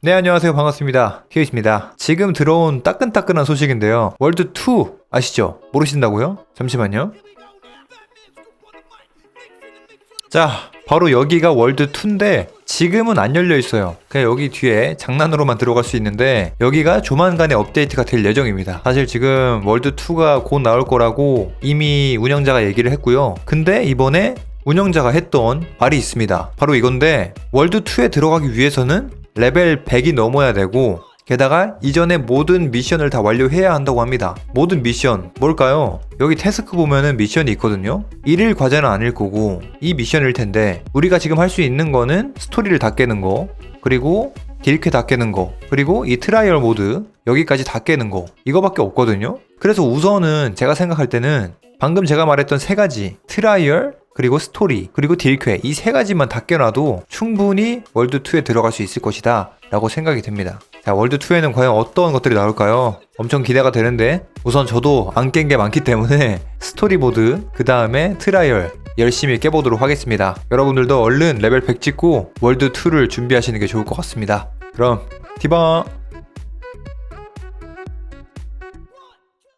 네, 안녕하세요. 반갑습니다. 키우입니다 지금 들어온 따끈따끈한 소식인데요. 월드2 아시죠? 모르신다고요? 잠시만요. 자, 바로 여기가 월드2인데 지금은 안 열려 있어요. 그냥 여기 뒤에 장난으로만 들어갈 수 있는데 여기가 조만간에 업데이트가 될 예정입니다. 사실 지금 월드2가 곧 나올 거라고 이미 운영자가 얘기를 했고요. 근데 이번에 운영자가 했던 말이 있습니다. 바로 이건데 월드2에 들어가기 위해서는 레벨 100이 넘어야 되고 게다가 이전에 모든 미션을 다 완료해야 한다고 합니다. 모든 미션 뭘까요? 여기 태스크 보면은 미션이 있거든요. 일일 과제는 아닐 거고 이 미션일 텐데 우리가 지금 할 수 있는 거는 스토리를 다 깨는 거 그리고 딜캐 다 깨는 거 그리고 이 트라이얼 모드 여기까지 다 깨는 거 이거밖에 없거든요. 그래서 우선은 제가 생각할 때는 방금 제가 말했던 세 가지 트라이얼 그리고 스토리 그리고 딜퀘 이 세 가지만 다 깨놔도 충분히 월드 2에 들어갈 수 있을 것이다 라고 생각이 됩니다. 자 월드 2에는 과연 어떤 것들이 나올까요? 엄청 기대가 되는데 우선 저도 안 깬 게 많기 때문에 스토리보드 그 다음에 트라이얼 열심히 깨보도록 하겠습니다. 여러분들도 얼른 레벨 100 찍고 월드 2를 준비하시는 게 좋을 것 같습니다. 그럼 디바